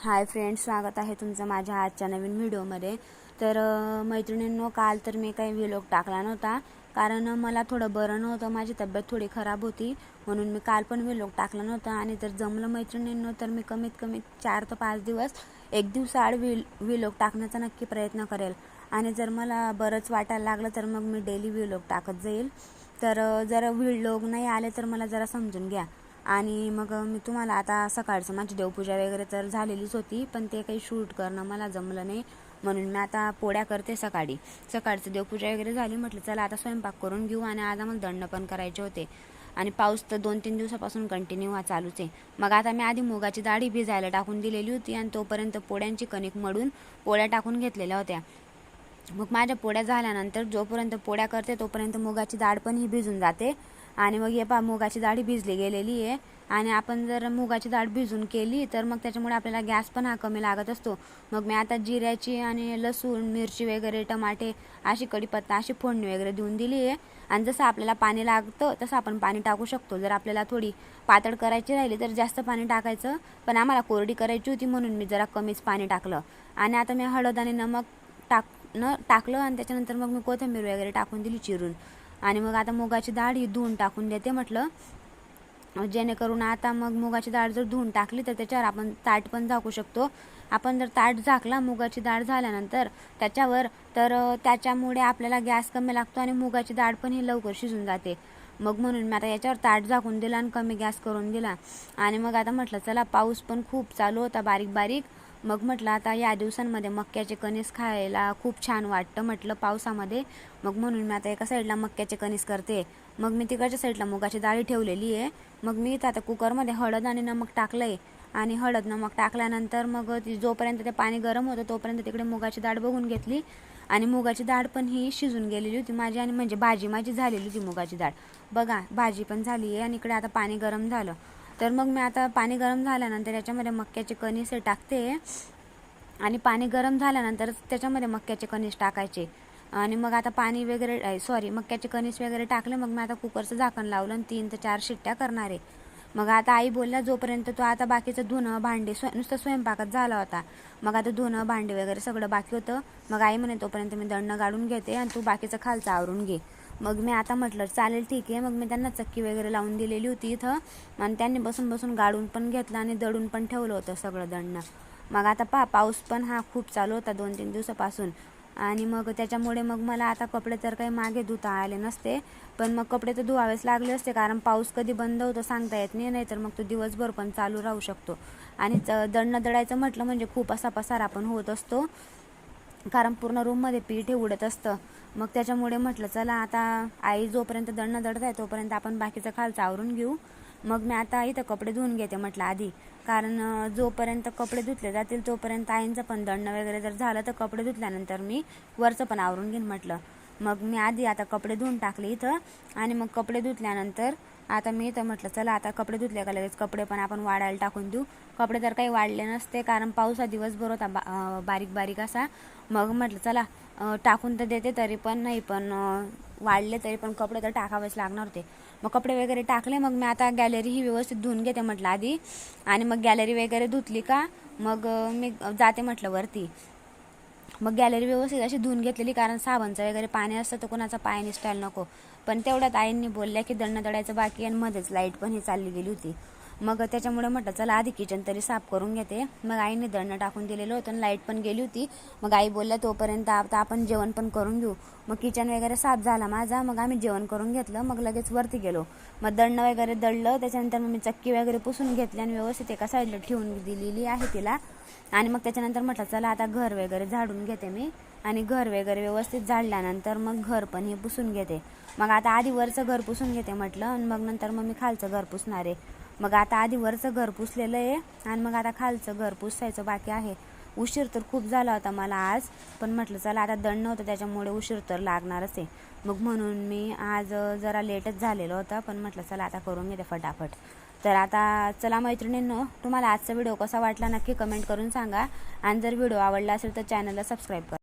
Hi friends स्वागत आहे तुमचं माझ्या आजच्या नवीन व्हिडिओमध्ये. तर मैत्रिणींनो काल तर मी काही व्हिलॉग टाकला नव्हता कारण मला थोडं बरं नव्हतं माझी तब्येत थोडी खराब होती म्हणून मी काल पण व्हिलॉग टाकला नव्हता. आणि जर जमलं मैत्रिणींनो तर मी कमीत कमी चार ते पाच दिवस एक दिवसाआड व्हिल व्हिलॉग टाकण्याचा नक्की प्रयत्न करेल. आणि जर मला बरंच वाटायला लागलं तर मग मी डेली व्हिलॉग टाकत जाईल. तर जर व्हिलॉग नाही आले तर मला जरा समजून घ्या. आणि मग मी तुम्हाला आता सकाळचं माझी देवपूजा वगैरे तर झालेलीच होती पण ते काही शूट करणं मला जमलं नाही. म्हणून मी आता पोळ्या करते सकाळी. सकाळचं देवपूजा वगैरे झाली म्हटलं चला आता स्वयंपाक करून घेऊ आणि आज आम्हाला दंड पण करायचे होते. आणि पाऊस तर दोन तीन दिवसापासून कंटिन्यू हा चालूच आहे. मग आता मी आधी मुगाची डाळी भिजायला टाकून दिलेली होती आणि तोपर्यंत पोळ्यांची कणिक मडून पोळ्या टाकून घेतलेल्या होत्या. मग माझ्या पोळ्या झाल्यानंतर जोपर्यंत पोळ्या करते तोपर्यंत मुगाची डाळ पण ही भिजून जाते. आणि मग हे पा मुगाची डाळ भिजली गेलेली आहे. आणि आपण जर मुगाची डाळ भिजून केली तर मग त्याच्यामुळे आपल्याला गॅस पण हा कमी लागत असतो. मग मी आता जिऱ्याची आणि लसूण मिरची वगैरे टमाटे अशी कढीपत्ता अशी फोडणी वगैरे देऊन दिली आहे. आणि जसं आपल्याला पाणी लागतं तसं आपण पाणी टाकू शकतो. जर आपल्याला थोडी पातळ करायची राहिली तर जास्त पाणी टाकायचं. पण आम्हाला कोरडी करायची होती म्हणून मी जरा कमीच पाणी टाकलं. आणि आता मी हळद आणि नमक टाक न टाकलं आणि त्याच्यानंतर मग मी कोथिंबीर वगैरे टाकून दिली चिरून. आणि मग आता मुगाची डाळ ही धुवून टाकून देते म्हटलं. जेणेकरून आता मग मुगाची डाळ जर धुवून टाकली तर त्याच्यावर आपण ताट पण झाकू शकतो. आपण जर ताट झाकला मुगाची डाळ झाल्यानंतर त्याच्यावर तर त्याच्यामुळे आपल्याला गॅस कमी लागतो आणि मुगाची डाळ पण ही लवकर शिजून जाते. मग म्हणून मी आता याच्यावर ताट झाकून दिला आणि कमी गॅस करून दिला. आणि मग आता म्हटलं चला पाऊस पण खूप चालू होता बारीक बारीक मग म्हटलं आता या दिवसांमध्ये मक्याचे कणीस खायला खूप छान वाटतं. म्हटलं पावसामध्ये. मग म्हणून मी आता एका साईडला मक्याचे कणीस करते. मग मी तिकडच्या साईडला मुगाची डाळी ठेवलेली आहे. मग मी इथं आता कुकरमध्ये हळद आणि नमक टाकलं आहे आणि हळद नमक टाकल्यानंतर मग ती जोपर्यंत ते पाणी गरम होतं तोपर्यंत तिकडे मुगाची डाळ बघून घेतली. आणि मुगाची डाळ पण ही शिजून गेलेली होती. माझी आणि म्हणजे भाजी माझी झालेली होती मुगाची डाळ. बघा भाजी पण झाली आहे आणि इकडे आता पाणी गरम झालं. तर मग मी आता पाणी गरम झाल्यानंतर याच्यामध्ये मक्याचे कणीस हे टाकते. आणि पाणी गरम झाल्यानंतर त्याच्यामध्ये मक्याचे कणीस टाकायचे. आणि मग आता पाणी वगैरे सॉरी मक्याचे कणीस वगैरे टाकले मग मी आता कुकरचं झाकण लावलं आणि तीन ते चार शिट्ट्या करणार आहे. मग आता आई बोलल्या जोपर्यंत तो आता बाकीचं धुणं भांडे स्व नुसतं स्वयंपाकात झाला होता. मग आता धुणं भांडे वगैरे सगळं बाकी होतं. मग आई म्हणे तोपर्यंत मी दंड गाडून घेते आणि तू बाकीचं खालचं आवरून घे. मग मी आता म्हटलं चालेल ठीक आहे. मग मी त्यांना चक्की वगैरे लावून दिलेली होती इथं. आणि त्यांनी बसून बसून गाडून पण घेतलं आणि दडून पण ठेवलं होतं सगळं दडणं मग आता पहा पाऊस पण हा खूप चालू होता दोन तीन दिवसापासून. आणि मग त्याच्यामुळे मग मला आता कपडे तर काही मागे धुता आले नसते. पण मग कपडे तर धुवावेच लागले असते कारण पाऊस कधी बंद होतो सांगता येत नाही नाही तर मग तो दिवसभर पण चालू राहू शकतो. आणि दडणं दडायचं दळायचं म्हटलं म्हणजे खूप असा पसारा पण होत असतो. कारण पूर्ण रूममध्ये पीठ हे उडत असतं. मग त्याच्यामुळे म्हटलं चला आता आई जोपर्यंत दळणं दळत आहे तोपर्यंत आपण बाकीचं खालचं आवरून घेऊ. मग मी आता इथं कपडे धुवून घेते म्हटलं आधी. कारण जोपर्यंत कपडे धुतले जातील तोपर्यंत आईंचं पण दळणं वगैरे जर झालं तर कपडे धुतल्यानंतर मी वरचं पण आवरून घेईन म्हटलं. मग मी आधी आता कपडे धुवून टाकले इथं आणि मग कपडे धुतल्यानंतर आता मी तर म्हटलं चला आता कपडे धुतले का लगेच? कपडे पण आपण वाढायला टाकून देऊ. कपडे तर काही वाढले नसते कारण पाऊस हा दिवसभर होता बा बारीक बारीक असा. मग म्हटलं चला टाकून तर देते तरी पण नाही पण वाढले तरी पण कपडे तर टाकावेच लागणार होते. मग कपडे वगैरे टाकले मग मी आता गॅलरी ही व्यवस्थित धुवून घेते म्हटलं आधी. आणि मग गॅलरी वगैरे धुतली का मग मी जाते म्हटलं वरती. मग गॅलरी व्यवस्थित अशी धुवून घेतलेली कारण साबणचं वगैरे पाणी असतं तर कोणाचा पाय निसटायला नको. पण तेवढ्यात आईंनी बोलल्या की दळणं दळायचं बाकी आणि मध्येच लाइट पण ही चालली गेली होती. मग त्याच्यामुळे म्हटलं चला आधी किचन तरी साफ करून घेते. मग आईने दळणं टाकून दिलेलं होतं आणि लाइट पण गेली होती. मग आई बोलल्या तोपर्यंत आता आपण जेवण पण करून घेऊ. मग किचन वगैरे साफ झाला माझा. मग आम्ही जेवण करून घेतलं. मग लगेच वरती गेलो. मग दळणं वगैरे दळलं. त्याच्यानंतर मग मी चक्की वगैरे पुसून घेतली आणि व्यवस्थित एका साईडला ठेवून दिलेली आहे तिला. आणि मग त्याच्यानंतर म्हटलं चला आता घर वगैरे झाडून घेते मी. आणि घर वगैरे व्यवस्थित झाडल्यानंतर मग घर पण हे पुसून घेते. मग आता आधी वरचं घर पुसून घेते म्हटलं. आणि मग नंतर मग मी खालचं घर पुसणार आहे. मग आता आधी वरचं घर पुसलेलं आहे आणि मग आता खालचं घर पुसायचं बाकी आहे. उशीर तर खूप झाला होता मला आज पण म्हटलं चला आता दंड नव्हतं त्याच्यामुळे उशीर तर लागणारच आहे. मग म्हणून मी आज जरा लेटच झालेलं होतं पण म्हटलं चला आता करून घेते फटाफट. तर आता चला मैत्रिणींनो तुम्हाला आजचा व्हिडिओ कसा वाटला नक्की कमेंट करून सांगा. आणि जर व्हिडिओ आवडला असेल तर चॅनलला सबस्क्राईब करा.